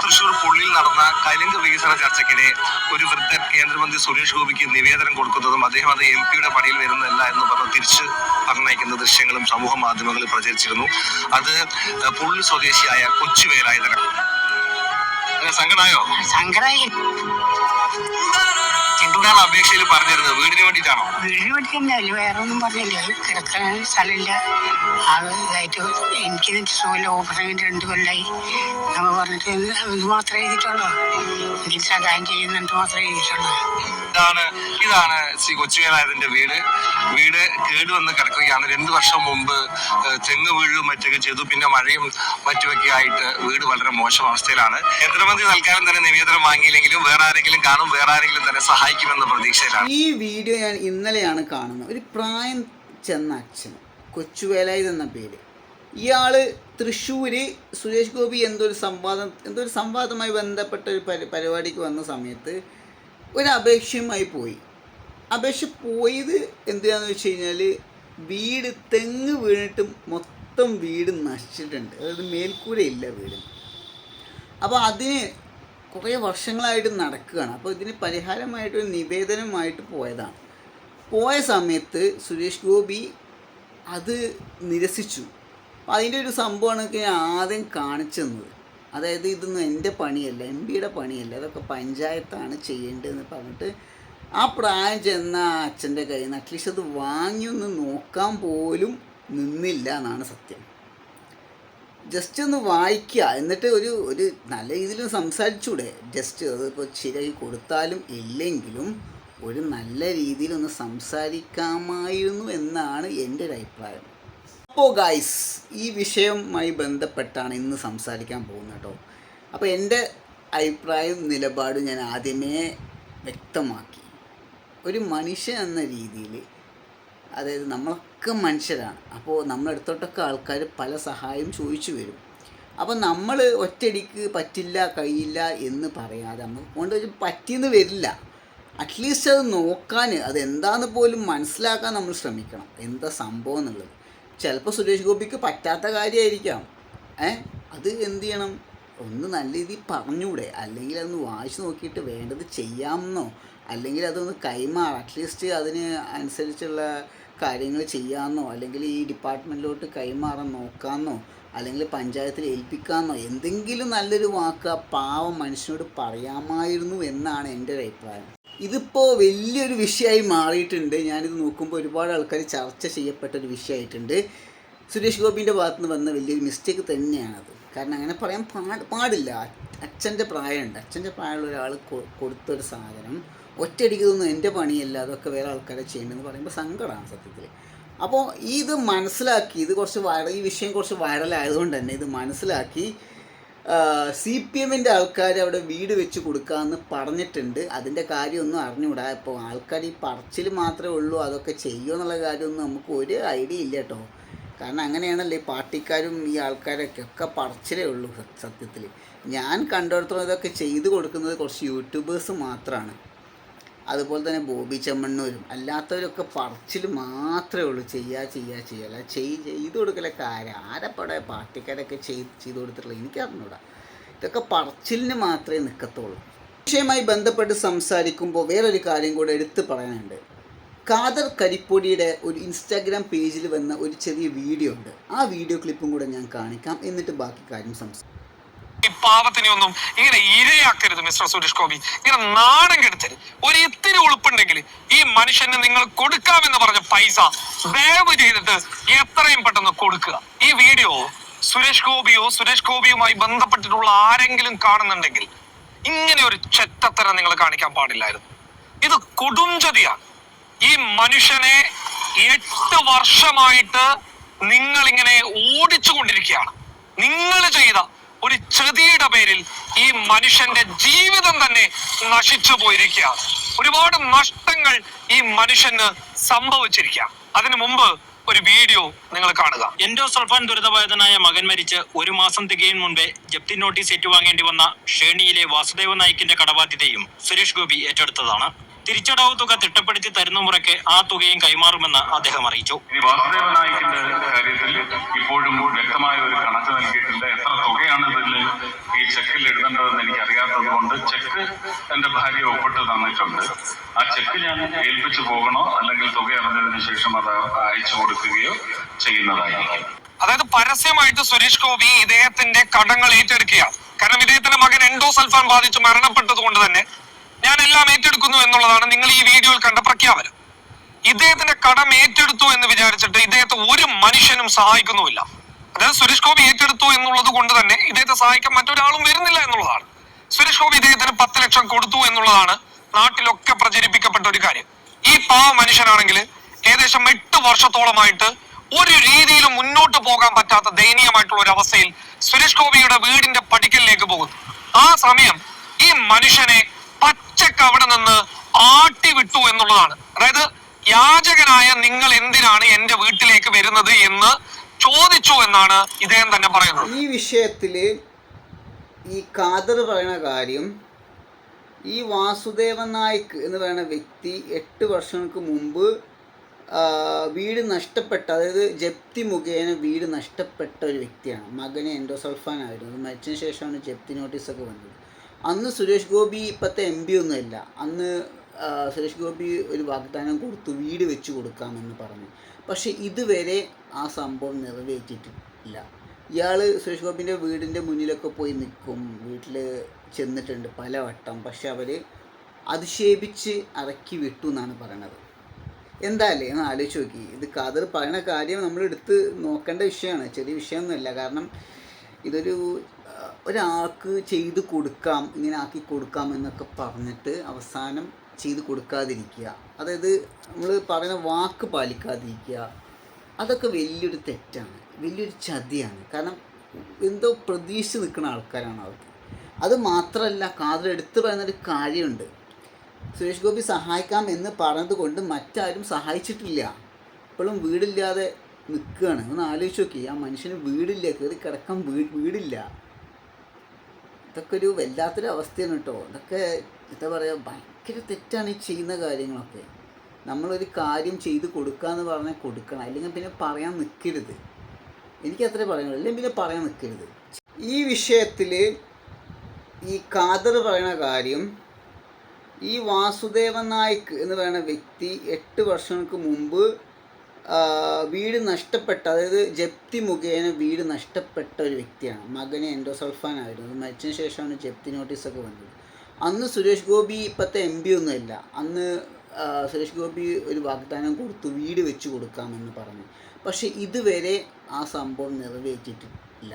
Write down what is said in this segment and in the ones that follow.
തൃശൂർ പുള്ളിയിൽ നടന്ന കലിംഗ് വികസന ചർച്ചയ്ക്കിടെ ഒരു വൃദ്ധൻ കേന്ദ്രമന്ത്രി സുരേഷ് ഗോപിക്ക് നിവേദനം കൊടുക്കുന്നതും അദ്ദേഹം അത് എം പിയുടെ പടിയിൽ വരുന്നതല്ല എന്ന് പറഞ്ഞ് തിരിച്ച് പറഞ്ഞയക്കുന്ന ദൃശ്യങ്ങളും സമൂഹ മാധ്യമങ്ങളിൽ പ്രചരിച്ചിരുന്നു. അത് പുള്ളി സ്വദേശിയായ കൊച്ചുവേലായുധനം സങ്കടായോ സങ്കടായി എന്താണ് അപേക്ഷയിൽ പറഞ്ഞിരുന്നത്. വീടിന് വേണ്ടിയിട്ടാണോ? വീടിന് വേണ്ടിയിട്ടല്ല. വേറെ ഒന്നും പറഞ്ഞില്ല. കിടക്കാൻ സ്ഥലമില്ല. ആൾ ഇതായിട്ട് എനിക്ക് സുഖമില്ല. ഓപ്പറേഷൻ രണ്ട് കൊല്ലായി. നമ്മൾ പറഞ്ഞിട്ട് ഇത് മാത്രമേ എഴുതിയിട്ടുള്ളൂ. എനിക്ക് സഹായം ചെയ്യുന്നുണ്ട് മാത്രമേ എഴുതിയിട്ടുള്ളൂ. ഇതാണ് ഇതാണ് ശ്രീ കൊച്ചുവേലായതിന്റെ വീട്. വീട് കേടുവന്ന് കിടക്കുകയാണ്. രണ്ടു വർഷം മുമ്പ് തെങ്ങ് വീഴും മറ്റൊക്കെ ചെയ്തു. പിന്നെ മഴയും മറ്റുമൊക്കെ ആയിട്ട് വീട് വളരെ മോശം അവസ്ഥയിലാണ്. കേന്ദ്രമന്ത്രി തൽക്കാലം തന്നെ നിവേദനം വാങ്ങിയില്ലെങ്കിലും വേറെ ആരെങ്കിലും കാണും. വേറെ ആരെങ്കിലും തന്നെ സഹായിക്കുമെന്ന പ്രതീക്ഷയിലാണ്. ഈ വീഡിയോ ഞാൻ ഇന്നലെയാണ് കാണുന്നത്. ഒരു പ്രായം ചെന്ന അച്ഛൻ കൊച്ചുവേലായത് എന്ന പേര്. ഇയാൾ തൃശ്ശൂര് സുരേഷ് ഗോപി എന്തോ ഒരു സംവാദം എന്തോ ഒരു സംവാദമായി ബന്ധപ്പെട്ട ഒരു പരി പരിപാടിക്ക് വന്ന സമയത്ത് ഒരു അപേക്ഷയുമായി പോയി. അപേക്ഷ പോയത് എന്തിനാന്ന് വെച്ച് കഴിഞ്ഞാൽ വീട് തെങ്ങ് വീണിട്ട് മൊത്തം വീട് നശിച്ചിട്ടുണ്ട്. അതായത് മേൽക്കൂരയില്ല വീട്. അപ്പോൾ അതിന് കുറേ വർഷങ്ങളായിട്ട് നടക്കുകയാണ്. അപ്പോൾ ഇതിന് പരിഹാരമായിട്ട് ഒരു നിവേദനമായിട്ട് പോയതാണ്. പോയ സമയത്ത് സുരേഷ് ഗോപി അത് നിരസിച്ചു. അപ്പോൾ അതിന്റെ ഒരു സംഭവമാണ് ഞാൻ ആദ്യം കാണിച്ചെന്നത്. അതായത് ഇതൊന്നും എന്റെ പണിയല്ല എം പിയുടെ പണിയല്ല അതൊക്കെ പഞ്ചായത്താണ് ചെയ്യേണ്ടതെന്ന് പറഞ്ഞിട്ട് ആ പ്രായം ചെന്ന അച്ഛന്റെ കയ്യിൽ നിന്ന് അറ്റ്ലീസ്റ്റ് അത് വാങ്ങിയൊന്ന് നോക്കാൻ പോലും നിന്നില്ല എന്നാണ് സത്യം. ജസ്റ്റ് ഒന്ന് വായിക്കുക. എന്നിട്ട് ഒരു ഒരു നല്ല രീതിയിൽ സംസാരിച്ചൂടെ. ജസ്റ്റ് അതിപ്പോൾ ശരിയായി കൊടുത്താലും ഇല്ലെങ്കിലും ഒരു നല്ല രീതിയിൽ ഒന്ന് സംസാരിക്കാമായിരുന്നു എന്നാണ് എന്റെ ഒരു അഭിപ്രായം. അപ്പോൾ ഗായ്സ് ഈ വിഷയവുമായി ബന്ധപ്പെട്ടാണ് ഇന്ന് സംസാരിക്കാൻ പോകുന്നത് കേട്ടോ. അപ്പോൾ എന്റെ അഭിപ്രായം നിലപാടും ഞാൻ ആദ്യമേ വ്യക്തമാക്കി. ഒരു മനുഷ്യൻ എന്ന രീതിയിൽ അതായത് നമ്മളൊക്കെ മനുഷ്യരാണ്. അപ്പോൾ നമ്മളെടുത്തോട്ടൊക്കെ ആൾക്കാർ പല സഹായം ചോദിച്ചു വരും. അപ്പോൾ നമ്മൾ ഒറ്റയടിക്ക് പറ്റില്ല കഴിയില്ല എന്ന് പറയാതെ നമുക്ക് കൊണ്ട് പറ്റിയെന്ന് വരില്ല. അറ്റ്ലീസ്റ്റ് അത് നോക്കാൻ അത് എന്താന്ന് പോലും മനസ്സിലാക്കാൻ നമ്മൾ ശ്രമിക്കണം. എന്താ സംഭവം എന്നുള്ളത്. ചിലപ്പോൾ സുരേഷ് ഗോപിക്ക് പറ്റാത്ത കാര്യമായിരിക്കാം ഏ? അത് എന്ത് ചെയ്യണം? ഒന്ന് നല്ല രീതിയിൽ പറഞ്ഞൂടെ അല്ലെങ്കിൽ അതൊന്ന് വായിച്ചു നോക്കിയിട്ട് വേണ്ടത് ചെയ്യാമെന്നോ അല്ലെങ്കിൽ അതൊന്ന് കൈമാറ. അറ്റ്ലീസ്റ്റ് അതിന് അനുസരിച്ചുള്ള കാര്യങ്ങൾ ചെയ്യാമെന്നോ അല്ലെങ്കിൽ ഈ ഡിപ്പാർട്ട്മെന്റിലോട്ട് കൈമാറാൻ നോക്കാമെന്നോ അല്ലെങ്കിൽ പഞ്ചായത്തിൽ ഏൽപ്പിക്കാമെന്നോ എന്തെങ്കിലും നല്ലൊരു വാക്ക് ആ പാവം മനുഷ്യനോട് പറയാമായിരുന്നു എന്നാണ് എന്റെ ഒരു അഭിപ്രായം. ഇതിപ്പോൾ വലിയൊരു വിഷയമായി മാറിയിട്ടുണ്ട്. ഞാനിത് നോക്കുമ്പോൾ ഒരുപാട് ആൾക്കാർ ചർച്ച ചെയ്യപ്പെട്ട ഒരു വിഷയമായിട്ടുണ്ട്. സുരേഷ് ഗോപിന്റെ ഭാഗത്ത് നിന്ന് വന്ന വലിയൊരു മിസ്റ്റേക്ക് തന്നെയാണത്. കാരണം അങ്ങനെ പറയാൻ പാട് പാടില്ല. അച്ഛന്റെ പ്രായമുണ്ട്. അച്ഛന്റെ പ്രായമുള്ള ഒരാൾ കൊടുത്തൊരു സാധനം ഒറ്റയടിക്കുന്നൊന്നും എന്റെ പണിയല്ല. അതൊക്കെ വേറെ ആൾക്കാരെ ചെയ്യണമെന്ന് പറയുമ്പോൾ സങ്കടമാണ് സത്യത്തിൽ. അപ്പോൾ ഇത് മനസ്സിലാക്കി ഇത് കുറച്ച് വൈറൽ ഈ വിഷയം കുറച്ച് വൈറലായതുകൊണ്ട് തന്നെ ഇത് മനസ്സിലാക്കി സി പി എമ്മിന്റെ ആൾക്കാർ അവിടെ വീട് വെച്ച് കൊടുക്കാമെന്ന് പറഞ്ഞിട്ടുണ്ട്. അതിന്റെ കാര്യമൊന്നും അറിഞ്ഞുകൂടാ. ഇപ്പോൾ ആൾക്കാർ ഈ പറച്ചിൽ മാത്രമേ ഉള്ളൂ അതൊക്കെ ചെയ്യുമോ എന്നുള്ള കാര്യമൊന്നും നമുക്ക് ഒരു ഐഡിയ ഇല്ല കേട്ടോ. കാരണം അങ്ങനെയാണല്ലേ ഈ പാർട്ടിക്കാരും ഈ ആൾക്കാരൊക്കെ ഒക്കെ പറച്ചിലേ ഉള്ളൂ സത്യത്തിൽ. ഞാൻ കണ്ടിടത്തോളം ഇതൊക്കെ ചെയ്തു കൊടുക്കുന്നത് കുറച്ച് യൂട്യൂബേഴ്സ് മാത്രമാണ് അതുപോലെ തന്നെ ബോബി ചെമ്മണ്ണൂരും അല്ലാത്തവരൊക്കെ പറച്ചിൽ മാത്രമേ ഉള്ളൂ. ചെയ്യുക ചെയ്യുക അല്ല ചെയ് ചെയ്ത് കൊടുക്കലൊക്കെ ആരാ ആരപ്പടെ പാർട്ടിക്കാരൊക്കെ ചെയ്ത് ചെയ്ത് കൊടുത്തിട്ടുള്ളത്? എനിക്ക് അറിഞ്ഞൂടാ. ഇതൊക്കെ പറച്ചിലിന് മാത്രമേ നിൽക്കത്തുള്ളൂ വിഷയമായി ബന്ധപ്പെട്ട് സംസാരിക്കുമ്പോൾ വേറൊരു കാര്യം കൂടെ എടുത്തു പറയാനുണ്ട്. ഖാദർ കരിപ്പൊടിയുടെ ഒരു ഇൻസ്റ്റാഗ്രാം പേജിൽ വന്ന ഒരു ചെറിയ വീഡിയോ ഉണ്ട്. ആ വീഡിയോ ക്ലിപ്പും കൂടെ ഞാൻ കാണിക്കാം. എന്നിട്ട് ബാക്കി കാര്യം സംസാരിക്കാം. ഈ പാവത്തിനെ ഒന്നും ഇങ്ങനെ ഇരയാക്കരുത് മിസ്റ്റർ സുരേഷ് ഗോപി. ഇങ്ങനെ നാണം കെടുത്തരുത്. ഒരു ഇത്തിരി ഉളുപ്പുണ്ടെങ്കിൽ ഈ മനുഷ്യന് നിങ്ങൾ കൊടുക്കാമെന്ന് പറഞ്ഞ പൈസ ദയവ് ചെയ്തിട്ട് എത്രയും പെട്ടെന്ന് കൊടുക്കുക. ഈ വീഡിയോ സുരേഷ് ഗോപിയോ സുരേഷ് ഗോപിയുമായി ബന്ധപ്പെട്ടിട്ടുള്ള ആരെങ്കിലും കാണുന്നുണ്ടെങ്കിൽ ഇങ്ങനെ ഒരു ചെറ്റത്തരം നിങ്ങൾ കാണിക്കാൻ പാടില്ലായിരുന്നു. ഇത് കൊടുംചതിയാണ് ഈ മനുഷ്യനെ എട്ട് വർഷമായിട്ട് നിങ്ങൾ ഇങ്ങനെ ഓടിച്ചു കൊണ്ടിരിക്കുകയാണ് നിങ്ങൾ ചെയ്ത ഒരു ചെറിയുടെ പേരിൽ ഈ മനുഷ്യന്റെ ജീവിതം തന്നെ നശിച്ചു പോയിരിക്കുക. ഒരുപാട് നഷ്ടങ്ങൾ ഈ മനുഷ്യന് സംഭവിച്ചിരിക്കാം അതിനു മുമ്പ് ഒരു വീഡിയോ നിങ്ങൾ കാണുക. എൻഡോ സൾഫാൻ ദുരിതബാധിതനായ മകൻ മരിച്ച് ഒരു മാസം തികയും മുൻപേ ജപ്തി നോട്ടീസ് ഏറ്റുവാങ്ങേണ്ടി വന്ന ഷേണിയിലെ വാസുദേവ നായിക്കിന്റെ കടബാധ്യതയും സുരേഷ് ഗോപി ഏറ്റെടുത്തതാണ്. തിരിച്ചടവ് തുക തിട്ടപ്പെടുത്തി തരുന്ന മുറയ്ക്ക് ആ തുകയും കൈമാറുമെന്ന് അദ്ദേഹം അറിയിച്ചു. വാസുദേവ നായിക്കിന്റെ കാര്യത്തിൽ ഇപ്പോഴും വ്യക്തമായ ഒരു കണക്ക് നൽകിയിട്ടില്ല. എത്ര തുകയാണ് ഇതിൽ ഈ ചെക്കിൽ എഴുതേണ്ടതെന്ന് എനിക്ക് അറിയാത്തത് കൊണ്ട് ചെക്ക് എന്റെ ഭാര്യ ഒപ്പിട്ട് തന്നിട്ടുണ്ട്. ആ ചെക്ക് ഞാൻ ഏൽപ്പിച്ചു പോകണോ അല്ലെങ്കിൽ തുക അറിഞ്ഞതിന് ശേഷം അത് അയച്ചു കൊടുക്കുകയോ ചെയ്യുന്നതായിരിക്കും. അതായത് പരസ്യമായിട്ട് സുരേഷ് ഗോപി ഇദ്ദേഹത്തിന്റെ കടങ്ങൾ ഏറ്റെടുക്കുകയാണ്. കാരണം ഇദ്ദേഹത്തിന്റെ മകൻ എൻഡോസൾഫാൻ ബാധിച്ച് മരണപ്പെട്ടത് കൊണ്ട് തന്നെ ഞാൻ എല്ലാം ഏറ്റെടുക്കുന്നു എന്നുള്ളതാണ് നിങ്ങൾ ഈ വീഡിയോയിൽ കണ്ട പ്രഖ്യാപനം. ഇദ്ദേഹത്തിന്റെ കടം ഏറ്റെടുത്തു എന്ന് വിചാരിച്ചിട്ട് ഇദ്ദേഹത്തെ ഒരു മനുഷ്യനും സഹായിക്കുന്നുമില്ല. അതായത് സുരേഷ് ഗോപി ഏറ്റെടുത്തു എന്നുള്ളത് കൊണ്ട് തന്നെ ഇദ്ദേഹത്തെ സഹായിക്കാൻ മറ്റൊരാളും വരുന്നില്ല എന്നുള്ളതാണ്. സുരേഷ് ഗോപി ഇദ്ദേഹത്തിന് പത്ത് ലക്ഷം കൊടുത്തു എന്നുള്ളതാണ് നാട്ടിലൊക്കെ പ്രചരിപ്പിക്കപ്പെട്ട ഒരു കാര്യം. ഈ പാവ മനുഷ്യനാണെങ്കിൽ ഏകദേശം എട്ട് വർഷത്തോളമായിട്ട് ഒരു രീതിയിലും മുന്നോട്ട് പോകാൻ പറ്റാത്ത ദയനീയമായിട്ടുള്ള ഒരു അവസ്ഥയിൽ സുരേഷ് ഗോപിയുടെ വീടിന്റെ പടിക്കലിലേക്ക് പോകുന്നു. ആ സമയം ഈ മനുഷ്യനെ പച്ചക്ക് അവിടെ നിന്ന് ആട്ടി വിട്ടു എന്നുള്ളതാണ്. അതായത് യാചകനായ നിങ്ങൾ എന്തിനാണ് എന്റെ വീട്ടിലേക്ക് വരുന്നത് എന്ന് ചോദിച്ചു എന്നാണ് ഇദ്ദേഹം തന്നെ പറയുന്നത്. ഈ വിഷയത്തിൽ ഈ ഖാദർ പറയുന്ന കാര്യം ഈ വാസുദേവൻ നായിക് എന്ന് പറയുന്ന വ്യക്തി എട്ട് വർഷങ്ങൾക്ക് മുമ്പ് വീട് നഷ്ടപ്പെട്ട അതായത് ജപ്തി മുഖേന വീട് നഷ്ടപ്പെട്ട ഒരു വ്യക്തിയാണ്. മകന് എൻഡോസൾഫാൻ ആയിരുന്നു. മരിച്ചതിന് ശേഷമാണ് ജപ്തി നോട്ടീസൊക്കെ വന്നത്. അന്ന് സുരേഷ് ഗോപി ഇപ്പോഴത്തെ എം പി ഒന്നുമല്ല അന്ന് സുരേഷ് ഗോപി ഒരു വാഗ്ദാനം കൊടുത്തു വീട് വെച്ച് കൊടുക്കാമെന്ന് പറഞ്ഞു. പക്ഷേ ഇതുവരെ ആ സംഭവം നിറവേറ്റിയിട്ടില്ല. ഇയാൾ സുരേഷ് ഗോപിന്റെ വീടിന്റെ മുന്നിലൊക്കെ പോയി നിൽക്കും. വീട്ടിൽ ചെന്നിട്ടുണ്ട് പലവട്ടം പക്ഷെ അവർ അധിക്ഷേപിച്ച് അറക്കി വിട്ടു എന്നാണ് പറയണത്. എന്തായാലേ ഒന്ന് ആലോചിച്ച് നോക്കി. ഇത് കാതർ പറയുന്ന കാര്യം നമ്മൾ എടുത്ത് നോക്കേണ്ട വിഷയമാണ്. ചെറിയ വിഷയമൊന്നുമല്ല. കാരണം ഇതൊരു ഒരാൾക്ക് ചെയ്ത് കൊടുക്കാം ഇങ്ങനെ ആക്കി കൊടുക്കാം എന്നൊക്കെ പറഞ്ഞിട്ട് അവസാനം ചെയ്ത് കൊടുക്കാതിരിക്കുക. അതായത് നമ്മൾ പറയുന്ന വാക്ക് പാലിക്കാതിരിക്കുക. അതൊക്കെ വലിയൊരു തെറ്റാണ് വലിയൊരു ചതിയാണ്. കാരണം എന്തോ പ്രതീക്ഷിച്ച് നിൽക്കുന്ന ആൾക്കാരാണ് അവർക്ക് അത് മാത്രമല്ല എടുത്തു പറയുന്നൊരു കാര്യമുണ്ട്. സുരേഷ് ഗോപി സഹായിക്കാം എന്ന് പറഞ്ഞത് കൊണ്ട് മറ്റാരും സഹായിച്ചിട്ടില്ല. ഇപ്പോഴും വീടില്ലാതെ നിൽക്കുകയാണ്. ഒന്ന് ആലോചിച്ച് നോക്കി ആ മനുഷ്യന് വീടില്ല കയറി കിടക്കാൻ വീടില്ല. ഇതൊക്കെ ഒരു വല്ലാത്തൊരു അവസ്ഥയാണ് കേട്ടോ. ഇതൊക്കെ എന്താ പറയുക ഭയങ്കര തെറ്റാണ് ഈ ചെയ്യുന്ന കാര്യങ്ങളൊക്കെ. നമ്മളൊരു കാര്യം ചെയ്ത് കൊടുക്കുക എന്ന് പറഞ്ഞാൽ കൊടുക്കണം. അല്ലെങ്കിൽ പിന്നെ പറയാൻ നിൽക്കരുത് എനിക്ക് അത്രേ പറയാനുള്ളൂ. അല്ലെങ്കിൽ പിന്നെ പറയാൻ നിൽക്കരുത് ഈ വിഷയത്തിൽ ഈ ഖാദർ പറയുന്ന കാര്യം ഈ വാസുദേവൻ നായിക്ക് എന്ന് പറയുന്ന വ്യക്തി എട്ട് വർഷങ്ങൾക്ക് മുമ്പ് വീട് നഷ്ടപ്പെട്ട അതായത് ജപ്തി മുഖേന വീട് നഷ്ടപ്പെട്ട ഒരു വ്യക്തിയാണ്. മകന് എൻഡോസൾഫാൻ ആയിരുന്നു മരിച്ചതിന് ശേഷമാണ് ജപ്തി നോട്ടീസൊക്കെ വന്നത്. അന്ന് സുരേഷ് ഗോപി ഇപ്പോഴത്തെ എം പി ഒന്നുമില്ല അന്ന് സുരേഷ് ഗോപി ഒരു വാഗ്ദാനം കൊടുത്തു വീട് വെച്ച് കൊടുക്കാമെന്ന് പറഞ്ഞു. പക്ഷേ ഇതുവരെ ആ സംഭവം നിറവേറ്റിയിട്ടില്ല.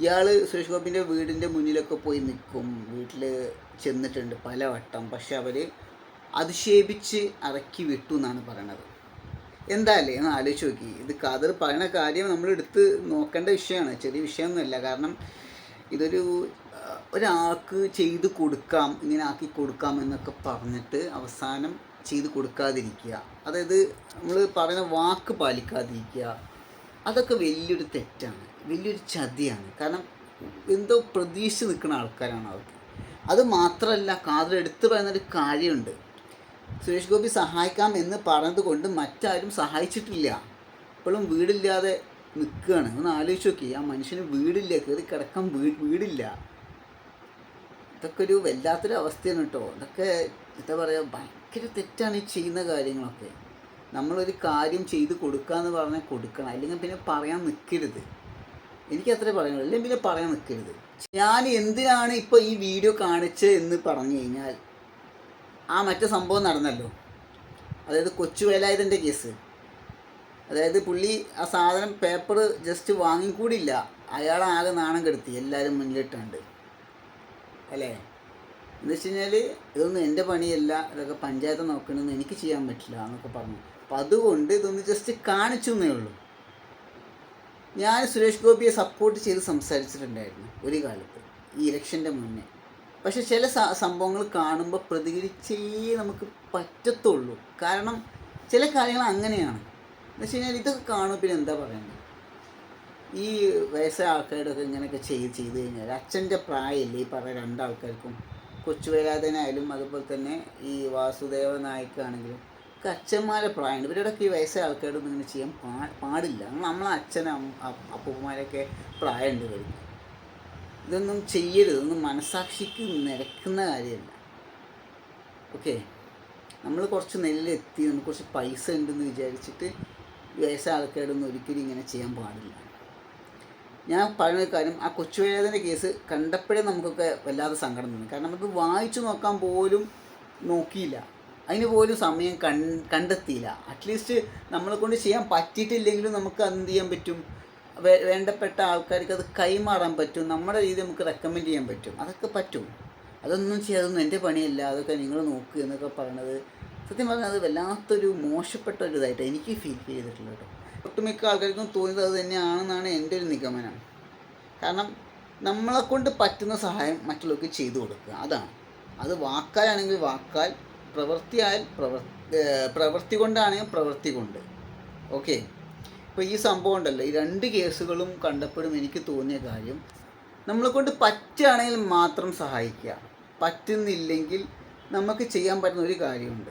ഇയാൾ സുരേഷ് ഗോപിന്റെ വീടിന്റെ മുന്നിലൊക്കെ പോയി നിൽക്കും. വീട്ടിൽ ചെന്നിട്ടുണ്ട് പലവട്ടം. പക്ഷെ അവർ അധിക്ഷേപിച്ച് അറക്കി വിട്ടു എന്നാണ് പറയണത്. എന്തായാലേ ഒന്ന് ആലോചിച്ച് നോക്കി. ഇത് ഖാദർ പറയുന്ന കാര്യം നമ്മൾ എടുത്ത് നോക്കേണ്ട വിഷയമാണ്. ചെറിയ വിഷയമൊന്നുമല്ല. കാരണം ഇതൊരു ഒരാൾക്ക് ചെയ്ത് കൊടുക്കാം ഇങ്ങനെ ആക്കി കൊടുക്കാം എന്നൊക്കെ പറഞ്ഞിട്ട് അവസാനം ചെയ്ത് കൊടുക്കാതിരിക്കുക. അതായത് നമ്മൾ പറയുന്ന വാക്ക് പാലിക്കാതിരിക്കുക. അതൊക്കെ വലിയൊരു തെറ്റാണ്. വലിയൊരു ചതിയാണ്. കാരണം എന്തോ പ്രതീക്ഷിച്ച് നിൽക്കുന്ന ആൾക്കാരാണ് അവർക്ക്. അത് മാത്രമല്ല കാതിലെടുത്ത് പറയുന്നൊരു കാര്യമുണ്ട്. സുരേഷ് ഗോപി സഹായിക്കാം എന്ന് പറഞ്ഞതുകൊണ്ട് മറ്റാരും സഹായിച്ചിട്ടില്ല. ഇപ്പോഴും വീടില്ലാതെ നിൽക്കുകയാണ്. ഒന്ന് ആലോചിച്ച് നോക്കി. ആ മനുഷ്യന് വീടില്ല. കയറി കിടക്കാൻ വീ വീടില്ല. ഇതൊക്കെ ഒരു വല്ലാത്തൊരു അവസ്ഥയാണ് കേട്ടോ. ഇതൊക്കെ എന്താ പറയുക ഭയങ്കര തെറ്റാണ് ഈ ചെയ്യുന്ന കാര്യങ്ങളൊക്കെ. നമ്മളൊരു കാര്യം ചെയ്ത് കൊടുക്കുക എന്ന് പറഞ്ഞാൽ കൊടുക്കണം. അല്ലെങ്കിൽ പിന്നെ പറയാൻ നിൽക്കരുത്. എനിക്ക് അത്രേ പറയാനുള്ളൂ. അല്ലെങ്കിൽ പിന്നെ പറയാൻ നിൽക്കരുത്. ഞാൻ എന്തിനാണ് ഇപ്പോൾ ഈ വീഡിയോ കാണിച്ചത് എന്ന് പറഞ്ഞു കഴിഞ്ഞാൽ ആ മറ്റു സംഭവം നടന്നല്ലോ. അതായത് കൊച്ചു വേലായുധന്റെ കേസ്. അതായത് പുള്ളി ആ സാധനം പേപ്പർ ജസ്റ്റ് വാങ്ങിക്കൂടില്ല അയാൾ നാണം കെടുത്തി എല്ലാവരും മുന്നിലിട്ടുണ്ട്. അല്ലേ? എന്ന് വെച്ച് കഴിഞ്ഞാൽ ഇതൊന്നും എന്റെ പണിയല്ല. ഇതൊക്കെ പഞ്ചായത്ത് നോക്കണമെന്ന് എനിക്ക് ചെയ്യാൻ പറ്റില്ല എന്നൊക്കെ പറഞ്ഞു. അപ്പം അതുകൊണ്ട് ഇതൊന്ന് ജസ്റ്റ് കാണിച്ചു എന്നേ ഉള്ളൂ. ഞാൻ സുരേഷ് ഗോപിയെ സപ്പോർട്ട് ചെയ്ത് സംസാരിച്ചിട്ടുണ്ടായിരുന്നു ഒരു കാലത്ത് ഈ ഇലക്ഷന്റെ മുന്നേ. പക്ഷെ ചില സംഭവങ്ങൾ കാണുമ്പോൾ പ്രതികരിച്ചേ നമുക്ക് പറ്റത്തുള്ളൂ. കാരണം ചില കാര്യങ്ങൾ അങ്ങനെയാണ്. എന്ന് വെച്ച് കഴിഞ്ഞാൽ ഇതൊക്കെ കാണുമ്പോൾ പിന്നെ എന്താ പറയുന്നത് ഈ വയസ്സായ ആൾക്കാരുടെയൊക്കെ ഇങ്ങനെയൊക്കെ ചെയ്ത് ചെയ്ത് കഴിഞ്ഞാൽ അച്ഛന്റെ പ്രായമില്ലേ ഈ പറഞ്ഞ രണ്ടാൾക്കാർക്കും. കൊച്ചുവേലാതനായാലും അതുപോലെ തന്നെ ഈ വാസുദേവ നായിക്കാണെങ്കിലും ഒക്കെ അച്ഛന്മാരെ പ്രായമുണ്ട്. ഇവരുടെയൊക്കെ ഈ വയസ്സായ ആൾക്കാരൊന്നും ഇങ്ങനെ ചെയ്യാൻ പാടില്ല. നമ്മളെ അച്ഛനും അപ്പൂപ്പന്മാരൊക്കെ പ്രായമുണ്ട് ഇവർക്ക്. ഇതൊന്നും ചെയ്യരുത്. ഇതൊന്നും മനസാക്ഷിക്ക് നിരക്കുന്ന കാര്യമല്ല. ഓക്കെ നമ്മൾ കുറച്ച് നെല്ലെത്തി നമുക്ക് കുറച്ച് പൈസ ഉണ്ടെന്ന് വിചാരിച്ചിട്ട് വേഷ ആൾക്കാരൊന്നും ഒരിക്കലും ഇങ്ങനെ ചെയ്യാൻ പാടില്ല. ഞാൻ പറഞ്ഞ കാര്യം ആ കൊച്ചുവേദന കേസ് കണ്ടപ്പോഴേ നമുക്കൊക്കെ വല്ലാതെ സങ്കടം തോന്നി. കാരണം നമുക്ക് വായിച്ചു നോക്കാൻ പോലും നോക്കിയില്ല. അതിന് പോലും സമയം കൺ കണ്ടെത്തിയില്ല. അറ്റ്ലീസ്റ്റ് നമ്മളെ കൊണ്ട് ചെയ്യാൻ പറ്റിയിട്ടില്ലെങ്കിലും നമുക്ക് എന്ത് ചെയ്യാൻ പറ്റും? വേണ്ടപ്പെട്ട ആൾക്കാർക്ക് അത് കൈമാറാൻ പറ്റും. നമ്മുടെ രീതി നമുക്ക് റെക്കമെൻഡ് ചെയ്യാൻ പറ്റും. അതൊക്കെ പറ്റും. അതൊന്നും ചെയ്യാതൊന്നും എന്റെ പണിയല്ല. അതൊക്കെ നിങ്ങൾ നോക്കുക എന്നൊക്കെ പറയണത് സത്യം പറഞ്ഞാൽ അത് വല്ലാത്തൊരു മോശപ്പെട്ട ഒരു ഇതായിട്ട് എനിക്ക് ഫീൽ ചെയ്തിട്ടുള്ളത് കേട്ടോ. ഒട്ടുമിക്ക ആൾക്കാർക്കും തോന്നിയത് അത് തന്നെയാണെന്നാണ് എന്റെ ഒരു നിഗമനം. കാരണം നമ്മളെ കൊണ്ട് പറ്റുന്ന സഹായം മറ്റുള്ളവർക്ക് ചെയ്തു കൊടുക്കുക. അതാണ്. അത് വാക്കാലാണെങ്കിൽ വാക്കാൽ പ്രവൃത്തിയാൽ പ്രവർ പ്രവൃത്തി കൊണ്ടാണെങ്കിൽ പ്രവൃത്തി കൊണ്ട്. ഓക്കെ? ഇപ്പോൾ ഈ സംഭവം ഉണ്ടല്ലോ. ഈ രണ്ട് കേസുകളും കണ്ടപ്പോഴും എനിക്ക് തോന്നിയ കാര്യം നമ്മളെ കൊണ്ട് പറ്റുകയാണെങ്കിൽ മാത്രം സഹായിക്കുക. പറ്റുന്നില്ലെങ്കിൽ നമുക്ക് ചെയ്യാൻ പറ്റുന്ന ഒരു കാര്യമുണ്ട്.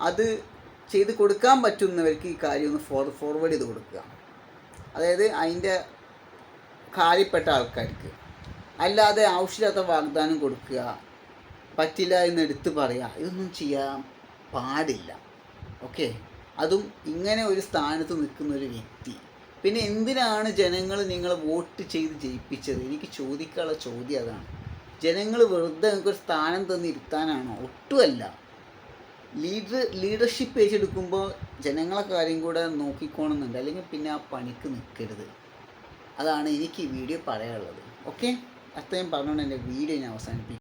അത് ചെയ്ത് കൊടുക്കാൻ പറ്റുന്നവർക്ക് ഈ കാര്യം ഒന്ന് ഫോർ ഫോർവേഡ് ചെയ്ത് കൊടുക്കുക. അതായത് അതിന്റെ കാര്യപ്പെട്ട ആൾക്കാർക്ക്. അല്ലാതെ ആവശ്യമില്ലാത്ത വാഗ്ദാനം കൊടുക്കുക. പറ്റില്ല എന്ന് എടുത്ത് പറയുക. ഇതൊന്നും ചെയ്യാൻ പാടില്ല. ഓക്കെ? അതും ഇങ്ങനെ ഒരു സ്ഥാനത്ത് നിൽക്കുന്ന ഒരു വ്യക്തി. പിന്നെ എന്തിനാണ് ജനങ്ങൾ നിങ്ങളെ വോട്ട് ചെയ്ത് ജയിപ്പിച്ചത്? എനിക്ക് ചോദിക്കാനുള്ള ചോദ്യം അതാണ്. ജനങ്ങൾ വെറുതെ നിങ്ങൾക്കൊരു സ്ഥാനം തന്നിരുത്താനാണോ ഒട്ടുമല്ല. ലീഡർ ലീഡർഷിപ്പ് ഏറ്റെടുക്കുമ്പോൾ ജനങ്ങളെ കാര്യം കൂടെ നോക്കിക്കോണമെന്നുണ്ട് അല്ലെങ്കിൽ പിന്നെ ആ പണിക്ക് നിൽക്കരുത്. അതാണ് എനിക്ക് ഈ വീഡിയോ പറയാനുള്ളത്. ഓക്കെ? അത്രയും പറഞ്ഞുകൊണ്ട് എന്റെ വീഡിയോ ഞാൻ അവസാനിപ്പിക്കും